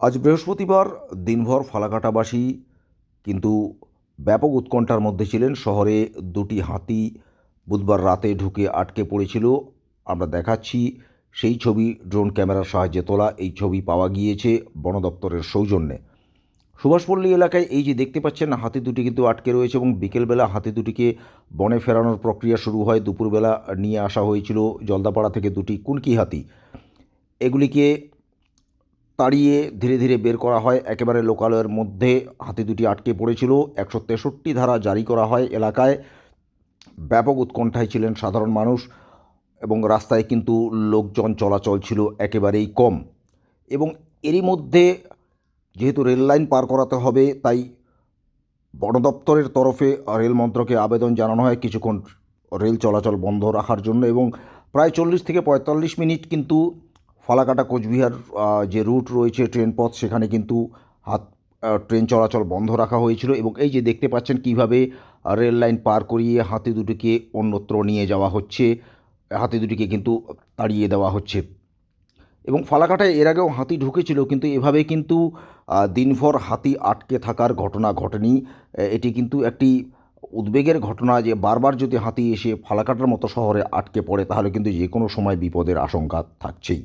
আজ বৃহস্পতিবার দিনভর ফালাকাটাবাসী কিন্তু ব্যাপক উৎকণ্ঠার মধ্যে ছিলেন। শহরে দুটি হাতি বুধবার রাতে ঢুকে আটকে পড়েছিল। আমরা দেখাচ্ছি সেই ছবি, ড্রোন ক্যামেরার সাহায্যে তোলা। এই ছবি পাওয়া গিয়েছে বন দপ্তরের সৌজন্যে। সুভাষপল্লী এলাকায় এই যে দেখতে পাচ্ছেন, হাতি দুটি কিন্তু আটকে রয়েছে এবং বিকেলবেলা হাতি দুটিকে বনে ফেরানোর প্রক্রিয়া শুরু হয়। দুপুরবেলা নিয়ে আসা হয়েছিল জলদাপাড়া থেকে দুটি কুনকি হাতি। এগুলিকে তাড়িয়ে ধীরে ধীরে বের করা হয়। একেবারে লোকালয়ের মধ্যে হাতি দুটি আটকে পড়েছিল। একশো তেষট্টি ধারা জারি করা হয় এলাকায়। ব্যাপক উৎকণ্ঠায় ছিলেন সাধারণ মানুষ এবং রাস্তায় কিন্তু লোকজন চলাচল ছিল একেবারেই কম। এবং এরই মধ্যে যেহেতু রেল লাইন পার করাতে হবে, তাই বন দপ্তরের তরফে রেল মন্ত্রকে আবেদন জানানো হয় কিছুক্ষণ রেল চলাচল বন্ধ রাখার জন্য এবং প্রায় চল্লিশ থেকে পঁয়তাল্লিশ মিনিট কিন্তু ফালাকাটা কোচবিহার যে রুট রয়েছে ট্রেন পথ, সেখানে কিন্তু হাত ট্রেন চলাচল বন্ধ রাখা হয়েছিল এবং এই যে দেখতে পাচ্ছেন কীভাবে রেল লাইন পার করিয়ে হাতি দুটিকে অন্যত্র নিয়ে যাওয়া হচ্ছে, হাতি দুটিকে কিন্তু তাড়িয়ে দেওয়া হচ্ছে। এবং ফালাকাটায় এর আগেও হাতি ঢুকেছিল, কিন্তু এভাবে কিন্তু দিনভর হাতি আটকে থাকার ঘটনা ঘটেনি। এটি কিন্তু একটি উদ্বেগের ঘটনা যে বারবার যদি হাতি এসে ফালাকাটার মতো শহরে আটকে পড়ে, তাহলে কিন্তু যে কোনো সময় বিপদের আশঙ্কা থাকছেই।